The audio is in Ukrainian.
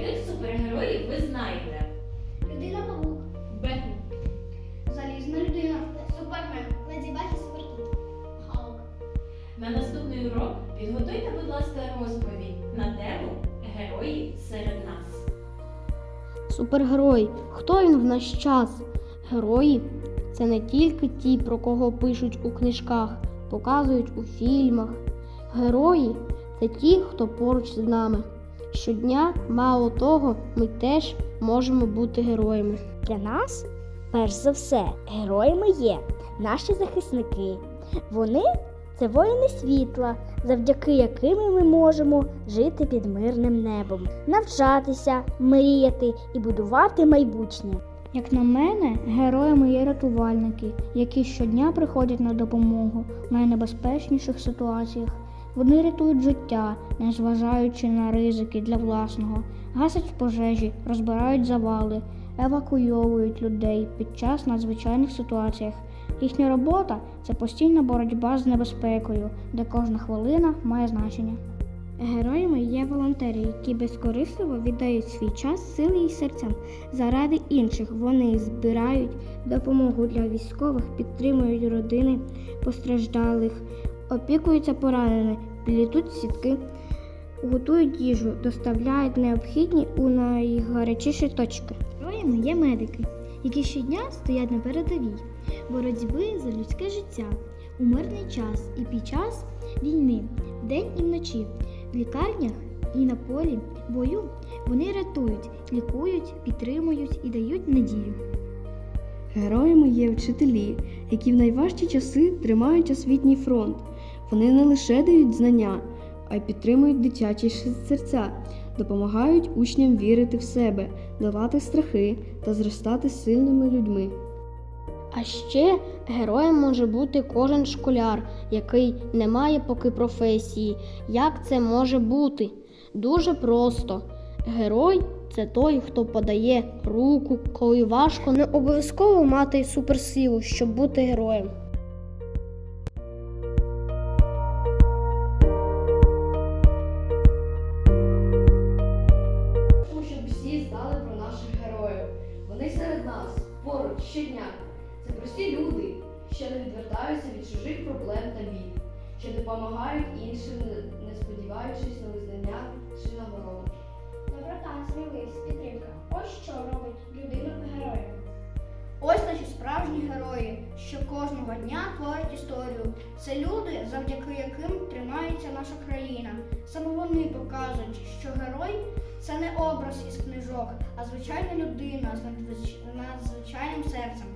яких супергероїв ви знаєте? Людина павук Бетмен. Залізна людина. Супермен. Ладібах і суперкіт. Халк. На наступний урок підготуйте, будь ласка, розповідь на тему Герої серед нас. Супергерой. Хто він в наш час? Герої це не тільки ті, про кого пишуть у книжках, показують у фільмах. Герої це ті, хто поруч з нами. Щодня, мало того, ми теж можемо бути героями. Для нас, перш за все, героями є наші захисники. Вони це воїни світла, завдяки яким ми можемо жити під мирним небом, навчатися, мріяти і будувати майбутнє. Як на мене, героями є рятувальники, які щодня приходять на допомогу в найнебезпечніших ситуаціях. Вони рятують життя, незважаючи на ризики для власного, гасять пожежі, розбирають завали, евакуйовують людей під час надзвичайних ситуаціях. Їхня робота це постійна боротьба з небезпекою, де кожна хвилина має значення. Героями є волонтери, які безкорисливо віддають свій час, сили і серця заради інших. Вони збирають допомогу для військових, підтримують родини постраждалих, опікуються пораненими, плітуть сітки, готують їжу, доставляють необхідні у найгарячіші точки. Героями є медики, які щодня стоять на передовій боротьби за людське життя у мирний час і під час війни, вдень і вночі, в лікарнях і на полі бою вони рятують, лікують, підтримують і дають надію. Героями є вчителі, які в найважчі часи тримають освітній фронт. Вони не лише дають знання, а й підтримують дитячі серця, допомагають учням вірити в себе, долати страхи та зростати сильними людьми. А ще героєм може бути кожен школяр, який не має поки професії. Як це може бути? Дуже просто. Герой це той, хто подає руку, коли важко. Не обов'язково мати суперсилу, щоб бути героєм. Серед нас, поруч, щодня. Це прості люди, що не відвертаються від чужих проблем та бід, що допомагають іншим, не- сподіваючись на визнання чи нагороду. Доброта, сміливість, підтримка. Ось що робить людину героєм. Ось наші справжні герої, що кожного дня творять історію. Це люди, завдяки яким тримається наша країна. Саме вони показують, що герой це не образ із книжок, а звичайна людина з надзвич- надзвичайним серцем.